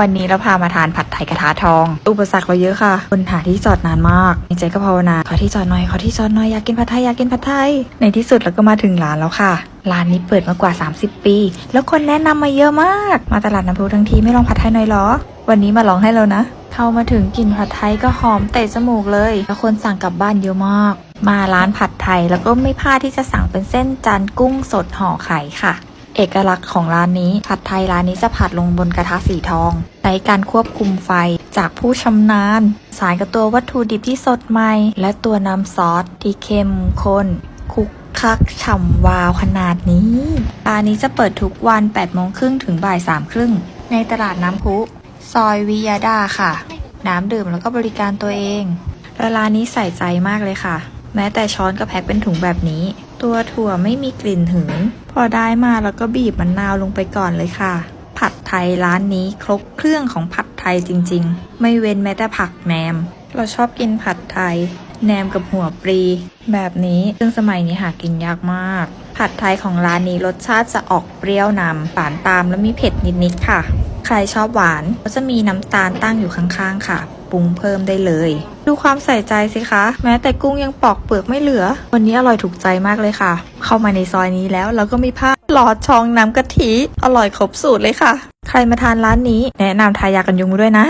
วันนี้เราพามาทานผัดไทยกระทะทอง อุปสรรคเราเยอะค่ะ คนหาที่จอดนานมากในใจก็ภาวนา ขอที่จอดหน่อย ขอที่จอดหน่อย อยากกินผัดไทย อยากกินผัดไทย ในที่สุดเราก็มาถึงร้านแล้วค่ะ ร้านนี้เปิดมากว่า 30 ปี แล้วคนแนะนำมาเยอะมาก มาตลาดน้ำพุทั้งทีไม่ลองผัดไทยหน่อยหรอ วันนี้มาลองให้แล้วนะ เข้ามาถึงกลิ่นผัดไทยก็หอมเตะจมูกเลย แล้วคนสั่งกลับบ้านเยอะมาก มาร้านผัดไทยแล้วก็ไม่พลาดที่จะสั่งเป็นเส้นจันกุ้งสดห่อไข่ค่ะ เอกลักษณ์ของร้านนี้ผัดไทยร้านนี้จะผัดลงบนกระทะสีทองใช้การควบคุมไฟจากผู้ชำนาญ สารกับตัววัตถุดิบที่สดใหม่ และตัวน้ำซอสที่เข้มข้นคลุกคลักฉ่ำวาวขนาดนี้ร้านนี้จะเปิดทุกวัน8โมงครึ่งถึงบ่าย3ครึ่งในตลาดน้ำพุ ซอยวิยาดาค่ะ น้ำดื่มแล้วก็บริการตัวเองร้านนี้ใส่ใจมากเลยค่ะ แม้แต่ช้อนก็แพ็คเป็นถุงแบบนี้ ตัวถั่วไม่มีกลิ่นหืน พอได้มาแล้วก็บีบมะนนาวลงไปก่อนเลยค่ะ ผัดไทยร้านนี้ครบเครื่องของผัดไทยจริง ๆ ไม่เว้นแม้แต่ผักแหนม เราชอบกินผัดไทยแหนมกับหัวปรีแบบนี้ซึ่งสมัยนี้หากินยากมาก ผัดไทยของร้านนี้รสชาติจะออกเปรี้ยวนำหวานตามและมีเผ็ดนิดๆค่ะ ใครชอบหวานก็จะมีน้ำตาลตั้งอยู่ข้างๆค่ะ ปรุงเพิ่มได้เลย ดูความใส่ใจสิคะ แม้แต่กุ้งยังปอกเปลือกไม่เหลือ วันนี้อร่อยถูกใจมากเลยค่ะ เข้ามาในซอยนี้แล้วเราก็มีผ้าหลอดชองน้ำกะทิ อร่อยครบสูตรเลยค่ะ ใครมาทานร้านนี้ แนะนำทายากันยุงด้วยนะ